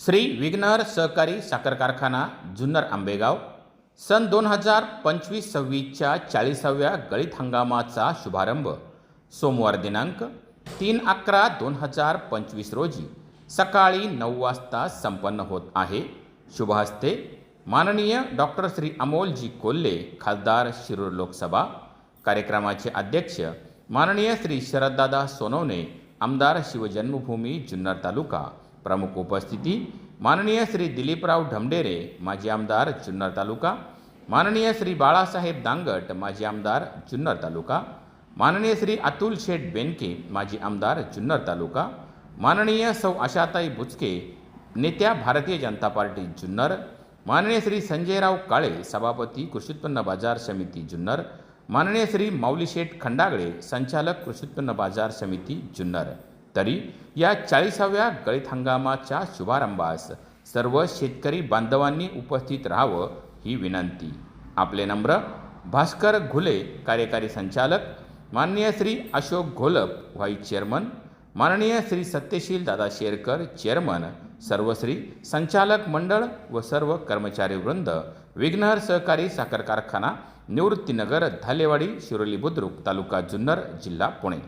श्री विघ्नर सहकारी साखर कारखाना जुन्नर आंबेगाव. सन दोन हजार पंचवीस सव्वीसच्या चाळीसाव्या गळीत हंगामाचा शुभारंभ. सोमवार दिनांक तीन अकरा दोन हजार पंचवीस रोजी सकाळी नऊ वाजता संपन्न होत आहे. शुभहस्ते. माननीय डॉक्टर श्री अमोलजी कोल्हे खासदार शिरूर लोकसभा. कार्यक्रमाचे अध्यक्ष माननीय श्री शरददादा सोनवणे आमदार शिवजन्मभूमी जुन्नर तालुका. प्रमुख उपस्थिती माननीय श्री दिलीपराव ढमडेरे माजी आमदार जुन्नर तालुका. माननीय श्री बाळासाहेब दांगट माजी आमदार जुन्नर तालुका. माननीय श्री अतुल शेठ बेनके माजी आमदार जुन्नर तालुका. माननीय सौ आशाताई बुचके नेत्या भारतीय जनता पार्टी जुन्नर. माननीय श्री संजयराव काळे सभापती कृषी उत्पन्न बाजार समिती जुन्नर. माननीय श्री माऊलीशेठ खंडागळे संचालक कृषी उत्पन्न बाजार समिती जुन्नर. तरी या चाळीसाव्या गळीत हंगामाच्या शुभारंभास सर्व शेतकरी बांधवांनी उपस्थित राहावं ही विनंती. आपले नम्र भास्कर घुले कार्यकारी संचालक माननीय श्री अशोक घोलप व्हाईस चेअरमन माननीय श्री सत्यशील दादा शेरकर चेअरमन सर्वश्री संचालक मंडळ व सर्व कर्मचारी वृंद विघ्नहर सहकारी साखर कारखाना निवृत्तीनगर धालेवाडी शिरोली बुद्रुक तालुका जुन्नर जिल्हा पुणे.